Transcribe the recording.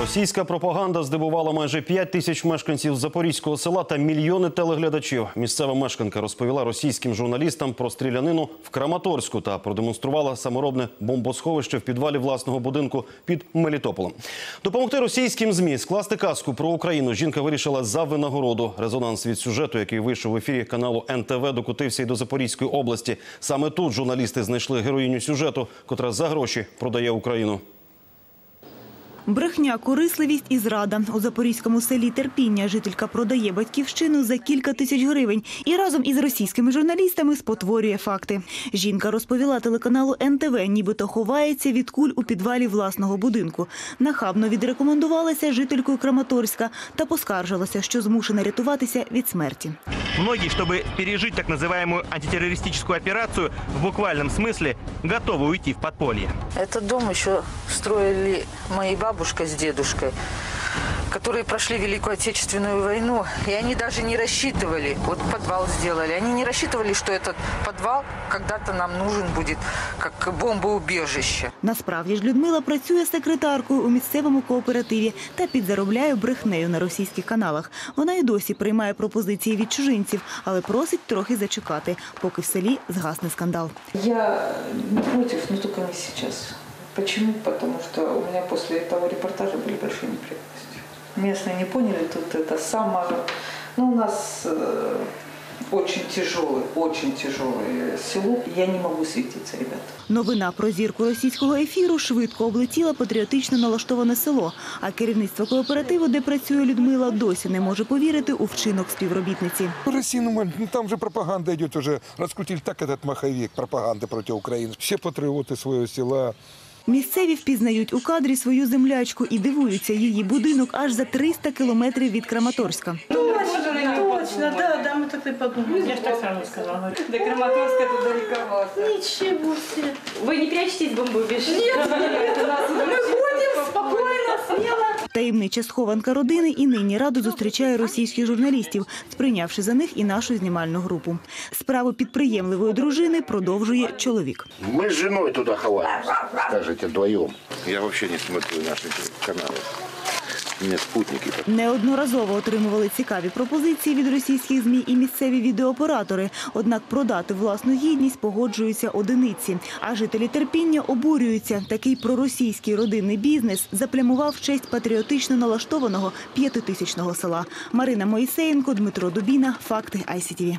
Російська пропаганда здивувала майже 5 тисяч мешканців запорізького села та мільйони телеглядачів. Місцева мешканка розповіла російським журналістам про стрілянину в Краматорську та продемонструвала саморобне бомбосховище в підвалі власного будинку під Мелітополем. Допомогти російським змі скласти казку про Україну. Жінка вирішила за винагороду. Резонанс від сюжету, який вийшов в ефірі каналу НТВ, докотився й до Запорізької області. Саме тут журналісти знайшли героїню сюжету, котра за гроші продає Україну. Брехня, корисливість і зрада. У запорізькому селі Терпіння жителька продає батьківщину за кілька тисяч гривень і разом із російськими журналістами спотворює факти. Жінка розповіла телеканалу НТВ, нібито ховається від куль у підвалі власного будинку. Нахабно відрекомендувалася жителькою Краматорська та поскаржилася, що змушена рятуватися від смерті. Многие, чтобы пережить так называемую антитеррористическую операцию, в буквальном смысле готовы уйти в подполье. Этот дом еще строили мои бабушка с дедушкой, которые прошли Великую Отечественную войну, и они даже не рассчитывали, вот подвал сделали, они не рассчитывали, что этот подвал когда-то нам нужен будет как бомбоубежище. Насправді ж Людмила працює секретаркою у місцевому кооперативі та підзаробляє брехнею на російських каналах. Вона й досі приймає пропозиції від чужинців, але просить трохи зачекати, поки в селі згасне скандал. Я не против, но только не сейчас. Почему? Потому что у меня после этого репортажа были большие неприятности. Местные не поняли, тут это самое... Ну, у нас э, очень тяжелый, очень тяжелое село. Я не могу светиться, ребята. Новина про зірку російського ефіру швидко облетіла патріотично налаштоване село. А керівництво кооперативу, де працює Людмила, досі не може повірити у вчинок співробітниці. Россия, ну, ну, там же пропаганда идет уже. Раскрутили так этот маховик пропаганды против Украины. Все патриоты своего села. Місцеві впізнають у кадрі свою землячку і дивуються її будинок аж за 300 кілометрів від Краматорська. Точно, да, да, мы так и подумали. Я же так сразу сказала. До Краматорска это далековато. Ничего себе. Вы не прячетесь в бомбоубежище? Нет, Мы ходим спокойно, смело. Таємнича схованка родини і нині радо зустрічає російських журналістів, сприйнявши за них і нашу знімальну групу. Справу підприємливої дружини продовжує чоловік. Ми з жіною туди ховаємося, скажете, вдвоєм. Я вообще не смотрю наші каналы. Меня спутники. Неодноразово отримували цікаві пропозиції від російських змі і місцеві відеооператори. Однак продати власну гідність погоджуються одиниці. А жителі терпіння обурюються. Такий проросійський родинний бізнес заплямував честь патріотично налаштованого п'ятитисячного села. Марина Моїсеєнко, Дмитро Дубіна. Факти ICTV.